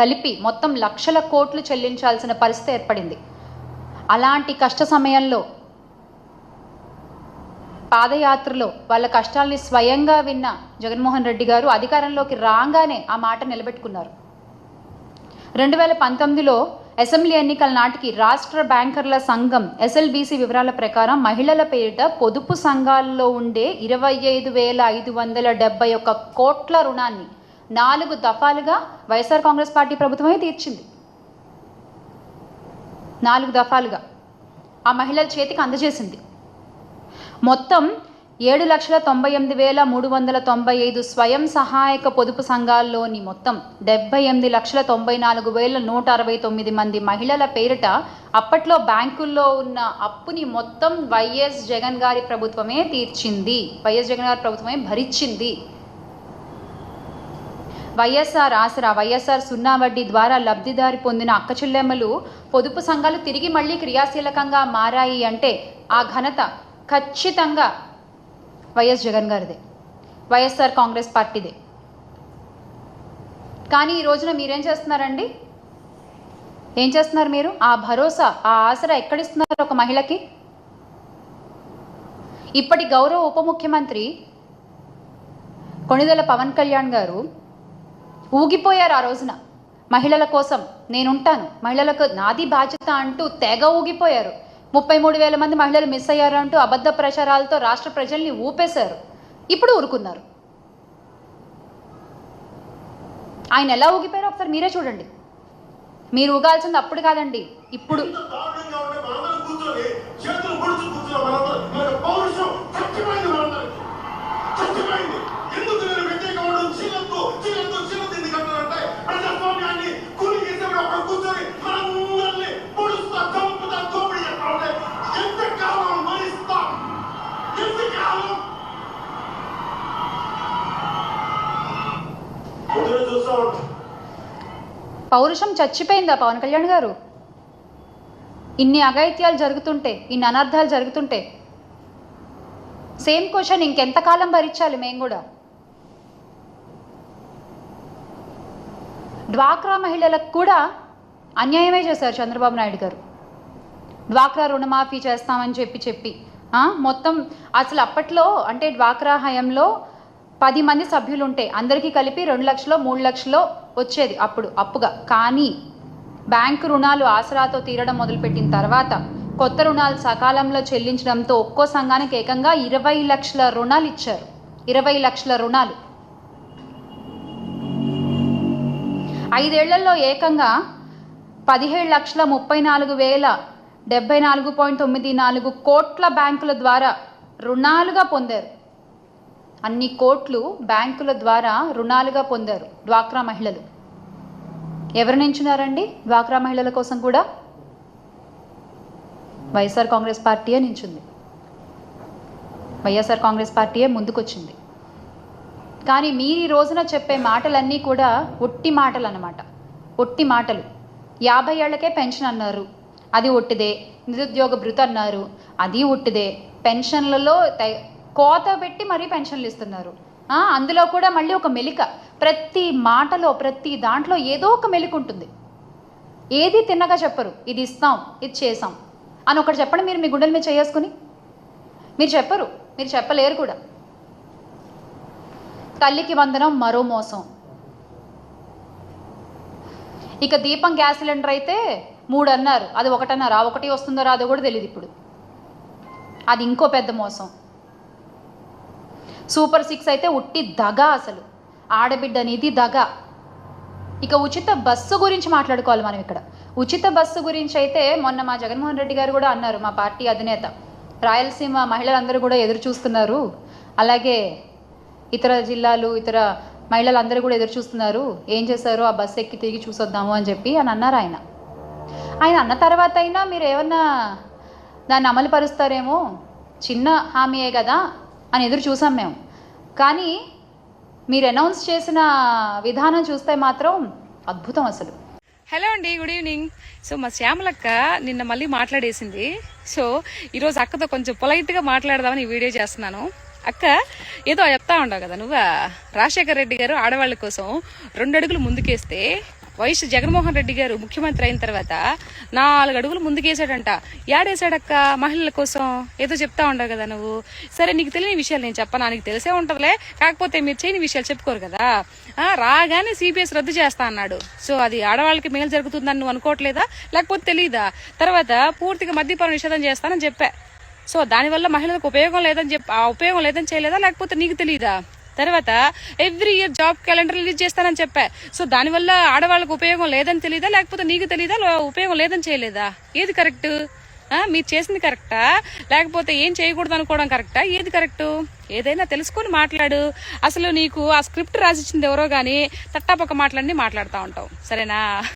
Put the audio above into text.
కలిపి మొత్తం లక్షల కోట్లు చెల్లించాల్సిన పరిస్థితి ఏర్పడింది. అలాంటి కష్ట సమయంలో పాదయాత్రలో వాళ్ళ కష్టాల్ని స్వయంగా విన్న జగన్మోహన్ రెడ్డి గారు అధికారంలోకి రాగానే ఆ మాట నిలబెట్టుకున్నారు. రెండు వేల పంతొమ్మిదిలో అసెంబ్లీ ఎన్నికల నాటికి రాష్ట్ర బ్యాంకర్ల సంఘం ఎస్ఎల్బీసీ వివరాల ప్రకారం మహిళల పేరిట పొదుపు సంఘాల్లో ఉండే ఇరవై ఐదు వేల ఐదు వందల డెబ్బై ఒక్క కోట్ల రుణాన్ని నాలుగు దఫాలుగా వైఎస్ఆర్ కాంగ్రెస్ పార్టీ ప్రభుత్వమే తీర్చింది. నాలుగు దఫాలుగా ఆ మహిళల చేతికి అందజేసింది. మొత్తం ఏడు లక్షల తొంభై ఎనిమిది వేల మూడు వందల తొంభై ఐదు స్వయం సహాయక పొదుపు సంఘాల్లోని మొత్తం డెబ్బై ఎనిమిది లక్షల తొంభై నాలుగు వేల నూట అరవై తొమ్మిది మంది మహిళల పేరిట అప్పట్లో బ్యాంకుల్లో ఉన్న అప్పుని మొత్తం వైఎస్ జగన్ గారి ప్రభుత్వమే తీర్చింది. వైఎస్ జగన్ గారి ప్రభుత్వమే భరించింది. వైఎస్ఆర్ ఆసరా వైఎస్ఆర్ సున్నా వడ్డీ ద్వారా లబ్ధిదారి పొందిన అక్కచెల్లెమ్మలు పొదుపు సంఘాలు తిరిగి మళ్ళీ క్రియాశీలకంగా మారాయి అంటే ఆ ఘనత ఖచ్చితంగా వైఎస్ జగన్ గారిదే. వైఎస్ఆర్ కాంగ్రెస్ పార్టీదే. కానీ ఈ రోజున మీరేం చేస్తున్నారండి? ఏం చేస్తున్నారు మీరు? ఆ భరోసా ఆ ఆసరా ఎక్కడిస్తున్నారు ఒక మహిళకి? ఇప్పటి గౌరవ ఉప ముఖ్యమంత్రి కొణిదెల పవన్ కళ్యాణ్ గారు ఊగిపోయారు ఆ రోజున. మహిళల కోసం నేనుంటాను. మహిళలకు నాది బాధ్యత అంటూ తెగ ఊగిపోయారు. ముప్పై మూడు వేల మంది మహిళలు మిస్ అయ్యారు అంటూ అబద్ధ ప్రచారాలతో రాష్ట్ర ప్రజల్ని ఊపేశారు. ఇప్పుడు ఊరుకున్నారు. ఆయన ఎలా ఊగిపోయారో ఒకసారి మీరే చూడండి. మీరు ఊగాల్సింది అప్పుడు కాదండి ఇప్పుడు. కూర్చొని పౌరుషం చచ్చిపోయిందా పవన్ కళ్యాణ్ గారు? ఇన్ని అఘాయిత్యాలు జరుగుతుంటే ఇన్ని అనర్థాలు జరుగుతుంటే సేమ్ క్వశ్చన్ ఇంకెంతకాలం భరించాలి మేము కూడా? డ్వాక్రా మహిళలకు కూడా అన్యాయమే చేశారు చంద్రబాబు నాయుడు గారు. డ్వాక్రా రుణమాఫీ చేస్తామని చెప్పి చెప్పి మొత్తం అసలు అప్పట్లో అంటే డ్వాక్రా హయంలో పది మంది సభ్యులు ఉంటే అందరికీ కలిపి రెండు లక్షలో మూడు లక్షలో వచ్చేది అప్పుడు అప్పుగా. కానీ బ్యాంకు రుణాలు ఆసరాతో తీరడం మొదలుపెట్టిన తర్వాత కొత్త రుణాలు సకాలంలో చెల్లించడంతో ఒక్కో సంఘానికి ఏకంగా ఇరవై లక్షల రుణాలు ఇచ్చారు. ఇరవై లక్షల రుణాలు. ఐదేళ్ళలో ఏకంగా పదిహేడు లక్షల ముప్పై నాలుగు వేల డెబ్బై నాలుగు పాయింట్ తొమ్మిది నాలుగు కోట్ల బ్యాంకుల ద్వారా రుణాలుగా పొందారు. అన్ని కోట్లు బ్యాంకుల ద్వారా రుణాలుగా పొందారు డ్వాక్రా మహిళలు. ఎవరు నించున్నారండి డ్వాక్రా మహిళల కోసం కూడా? వైఎస్ఆర్ కాంగ్రెస్ పార్టీయే నించుంది. వైఎస్ఆర్ కాంగ్రెస్ పార్టీయే ముందుకొచ్చింది. కానీ మీరు ఈ రోజున చెప్పే మాటలన్నీ కూడా ఒట్టి మాటలు అన్నమాట ఒట్టి మాటలు. యాభై ఏళ్ళకే పెన్షన్ అన్నారు. అది ఒట్టిదే. నిరుద్యోగ భృతి అన్నారు. అది ఒట్టిదే. పెన్షన్లలో కోత పెట్టి మరీ పెన్షన్లు ఇస్తున్నారు. అందులో కూడా మళ్ళీ ఒక మెలిక. ప్రతి మాటలో ప్రతి దాంట్లో ఏదో ఒక మెలిక ఉంటుంది. ఏది తిన్నగా చెప్పరు. ఇది ఇస్తాం ఇది చేసాం అని ఒకటి చెప్పండి మీరు మీ గుండెల మీద చేసుకుని మీరు చెప్పరు. మీరు చెప్పలేరు కూడా. తల్లికి వందనం మరో మోసం. ఇక దీపం గ్యాస్ సిలిండర్ అయితే మూడు అన్నారు. అది ఒకటన్నారు. ఆ ఒకటి వస్తుందో రాదో కూడా తెలియదు ఇప్పుడు. అది ఇంకో పెద్ద మోసం. సూపర్ సిక్స్ అయితే ఉట్టి దగ అసలు. ఆడబిడ్డ అనేది దగ. ఇక ఉచిత బస్సు గురించి మాట్లాడుకోవాలి మనం ఇక్కడ. ఉచిత బస్సు గురించి అయితే మొన్న మా జగన్మోహన్ రెడ్డి గారు కూడా అన్నారు మా పార్టీ అధినేత. రాయలసీమ మహిళలందరూ కూడా ఎదురు చూస్తున్నారు. అలాగే ఇతర జిల్లాలు ఇతర మహిళలందరూ కూడా ఎదురు చూస్తున్నారు. ఏం చేశారు? ఆ బస్సు ఎక్కి తిరిగి చూసొద్దాము అని చెప్పి అని అన్నారు ఆయన. ఆయన అన్న తర్వాత అయినా మీరు ఏమన్నా దాన్ని అమలు పరుస్తారేమో చిన్న హామీయే కదా. అని ఎదురు చూసాం మేము. కానీ మీరు అనౌన్స్ చేసిన విధానం చూస్తే మాత్రం అద్భుతం అసలు. హలో అండి గుడ్ ఈవినింగ్. సో మా శ్యామలక్క నిన్న మళ్ళీ మాట్లాడేసింది. సో ఈరోజు అక్కతో కొంచెం పొలైట్గా మాట్లాడదామని ఈ వీడియో చేస్తున్నాను. అక్క ఏదో చెప్తా ఉండవు కదా నువ్వు? రాజశేఖర్ రెడ్డి గారు ఆడవాళ్ళ కోసం రెండు అడుగులు ముందుకేస్తే వైఎస్ జగన్మోహన్ రెడ్డి గారు ముఖ్యమంత్రి అయిన తర్వాత నాలుగు అడుగులు ముందుకేసాడంట యాడేసాడక్క మహిళల కోసం? ఏదో చెప్తా ఉండవు కదా నువ్వు. సరే నీకు తెలియని విషయాలు నేను చెప్పనా. నీకు తెలిసే ఉంటుందిలే. కాకపోతే మీరు చేయని విషయాలు చెప్పుకోరు కదా. రాగానే సిబిఎస్ రద్దు చేస్తా అన్నాడు. సో అది ఆడవాళ్ళకి మేలు జరుగుతుందని నువ్వు అనుకోవట్లేదా? లేకపోతే తెలియదా తర్వాత పూర్తిగా మద్యపాన నిషేధం చేస్తానని చెప్పా. సో దానివల్ల మహిళలకు ఉపయోగం లేదని చెప్పి ఆ ఉపయోగం లేదని చేయలేదా? లేకపోతే నీకు తెలియదా తర్వాత every year job calendar release చేస్తానని చెప్పా. సో దానివల్ల ఆడవాళ్ళకు ఉపయోగం లేదని తెలియదా లేకపోతే నీకు తెలియదా ఉపయోగం లేదని చేయలేదా? ఏది కరెక్ట్ మీరు చేసింది కరెక్టా లేకపోతే ఏం చేయకూడదు అనుకోవడం కరెక్టా ఏది కరెక్ట్ ఏదైనా తెలుసుకొని మాట్లాడు. అసలు నీకు ఆ స్క్రిప్ట్ రాసిచ్చింది ఎవరో కానీ తట్టాపక్క మాట్లాడి మాట్లాడుతూ ఉంటావు. సరేనా?